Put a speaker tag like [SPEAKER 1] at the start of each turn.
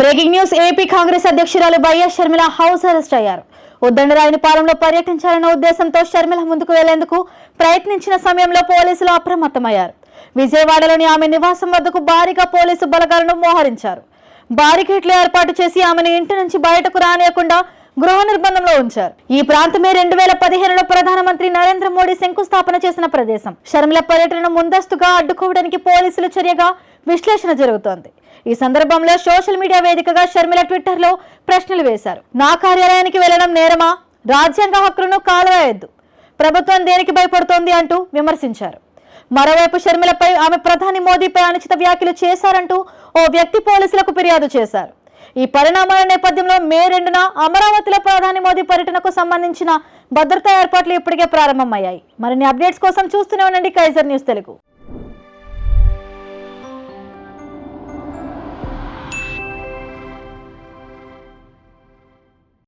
[SPEAKER 1] Breaking news AP Congress అధ్యక్షురాలు YS Sharmila house arrest అయ్యారు. ఉద్దండరాయని పాలెంలో పర్యటించాలన్న ఉద్దేశంతో షర్మిల ముందుకు వెళ్ళేందుకు ప్రయత్నించిన సమయంలో పోలీసులు అప్రమత్తమయ్యారు. విజయవాడలోని ఆమె నివాసం వద్దకు భారీగా పోలీసు బలగాలను మోహరించారు. బారికేట్లు ఏర్పాటు చేసి ఆమెను ఇంటి నుంచి బయటకు రానియకుండా గృహ నిర్బంధంలో ఉంచారు. ఈ ప్రాంతమే రెండు వేల పదిహేనులో ప్రధానమంత్రి నరేంద్ర మోడీ శంకుస్థాపన చేసిన ప్రదేశం. షర్మిల పర్యటనను ముందస్తుగా అడ్డుకోవడానికి పోలీసులు చర్యగా విశ్లేషణ జరుగుతోంది. ఈ సందర్భంలో సోషల్ మీడియా వేదికగా షర్మిల ట్విట్టర్లో ప్రశ్నలు వేశారు. నా కార్యాలయానికి వెళ్ళడం నేరమా? రాజ్యాంగ హక్కులను కాలవేయద్దు ప్రభుత్వం దేనికి భయపడుతోంది అంటూ విమర్శించారు. మరోవైపు షర్మిలపై ఆమె ప్రధాని మోదీపై అనుచిత వ్యాఖ్యలు చేశారంటూ ఓ వ్యక్తి పోలీసులకు ఫిర్యాదు చేశారు. ఈ పరిణామాల నేపథ్యంలో మే రెండున అమరావతిలో ప్రధాని మోదీ పర్యటనకు సంబంధించిన భద్రతా ఏర్పాట్లు ఇప్పటికే ప్రారంభమయ్యాయి. మరిన్ని అప్డేట్స్ కోసం చూస్తూనే ఉండండి. కైజర్ న్యూస్ తెలుగు.